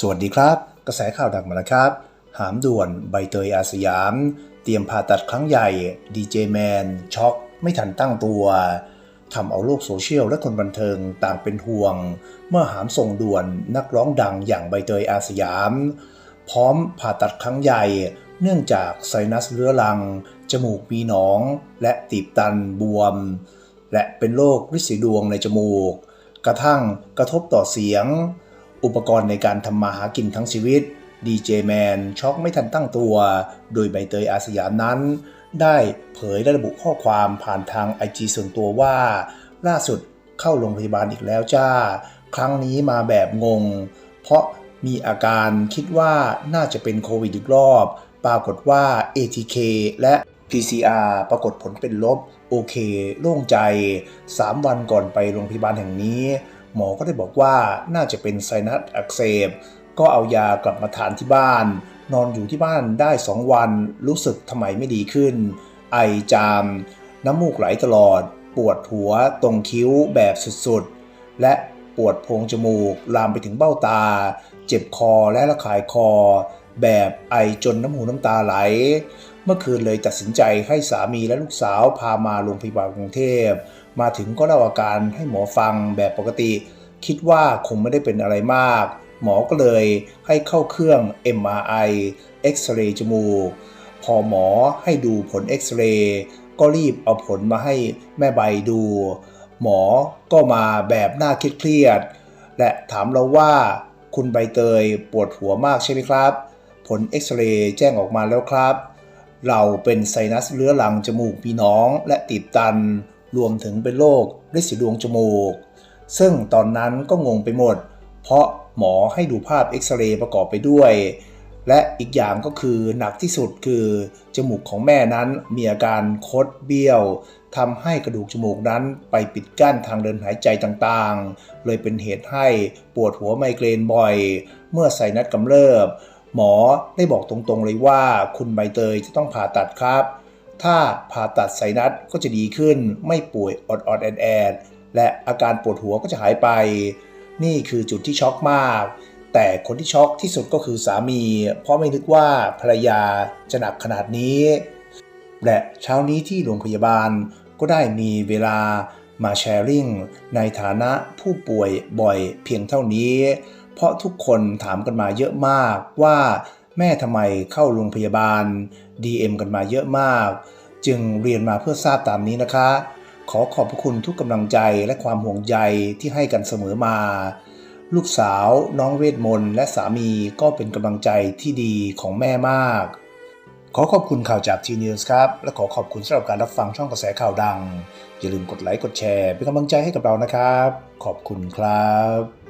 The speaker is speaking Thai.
สวัสดีครับ กระแสข่าวดังมาแล้วครับ หามด่วนใบเตยอาสยาม เตรียมผ่าตัดครั้งใหญ่ดีเจแมนช็อก ไม่ทันตั้งตัวทำเอาโลกโซเชียลและคนบันเทิงต่างเป็นห่วง เมื่อหามส่งด่วนนักร้องดังอย่างใบเตยอาสยาม พร้อมผ่าตัดครั้งใหญ่ เนื่องจากไซนัสเรื้อรัง จมูกมีหนอง และตีบตันบวม และเป็นโรคริดสีดวงในจมูก กระทั่งกระทบต่อเสียง อุปกรณ์ในการทำมาหากินทั้งชีวิตดีเจแมนช็อกไม่ทันตั้งตัว โดยใบเตยอาสยามนั้น ได้เผยและระบุข้อความผ่านทางไอจส่วนตัวว่า ล่าสุดเข้าโรงพยาบาลอีกแล้วจ้า ครั้งนี้มาแบบงง เพราะมีอาการคิดว่าน่าจะเป็นโควิดอีกรอบ ปรากฏว่า ATK และ PCR ปรากฏผลเป็นลบ โอเค โล่งใจ 3 วันก่อนไปโรงพยาบาลแห่งนี้ หมอก็ได้บอกว่าน่าจะเป็นไซนัสอักเสบ ก็เอายากลับมาทานที่บ้าน นอนอยู่ที่บ้านได้ 2 วัน รู้สึกทำไมไม่ดีขึ้น ไอจาม น้ำมูกไหลตลอด ปวดหัวตรงคิ้วแบบสุดๆ และปวดโพรงจมูก ลามไปถึงเบ้าตา เจ็บคอและระคายคอ แบบไอจนน้ำหูน้ำตาไหล เมื่อคืนเลยตัดสินใจให้สามีและลูกสาวพามาโรงพยาบาลกรุงเทพ มาถึงก็เล่าอาการให้หมอฟังแบบปกติ คิดว่าคงไม่ได้เป็นอะไรมาก หมอก็เลยให้เข้าเครื่อง MRI เอ็กซเรย์จมูก พอหมอให้ดูผลเอ็กซเรย์ก็รีบเอาผลมาให้แม่ใบดู หมอก็มาแบบหน้าเครียด และถามเราว่าคุณใบเตยปวดหัวมากใช่ไหมครับ ผลเอ็กซเรย์แจ้งออกมาแล้วครับ เราเป็นไซนัสเรื้อรังจมูกมีน้องและตีบตัน รวมถึงเป็นโรคฤทธิ์สีดวงจมูก ซึ่งตอนนั้นก็งงไปหมด เพราะหมอให้ดูภาพเอ็กซเรย์ประกอบไปด้วย และอีกอย่างก็คือหนักที่สุดคือ จมูกของแม่นั้นมีอาการคดเบี้ยวทำให้กระดูกจมูกนั้นไปปิดกั้นทางเดินหายใจต่างๆ เลยเป็นเหตุให้ปวดหัวไมเกรนบ่อย เมื่อไซนัสกำเริบ หมอได้บอกตรงๆเลยว่าคุณใบเตยจะต้องผ่าตัดครับ ถ้าผ่าตัดไซนัสก็จะดีขึ้น ไม่ป่วยอดๆแอดๆและอาการปวดหัวก็จะหายไป นี่คือจุดที่ช็อกมาก แต่คนที่ช็อกที่สุดก็คือสามี เพราะไม่นึกว่าภรรยาจะหนักขนาดนี้ และเช้านี้ที่โรงพยาบาลก็ได้มีเวลามาแชร์ริ่งในฐานะผู้ป่วยบ่อยเพียงเท่านี้ เพราะทุกคนถามกันมาเยอะมากว่าแม่ทำไมเข้าโรงพยาบาล DM กันมาเยอะมาก จึงเรียนมาเพื่อทราบตามนี้นะคะ ขอขอบพระคุณทุกกำลังใจและความห่วงใยที่ให้กันเสมอมา ลูกสาวน้องเวทมนต์และสามีก็เป็นกำลังใจที่ดีของแม่มาก ขอขอบคุณข่าวจากทีนิวส์ครับ และขอขอบคุณสำหรับการรับฟังช่องกระแสข่าวดัง อย่าลืมกดไลค์กดแชร์เป็นกำลังใจให้กับเรานะครับ ขอบคุณครับ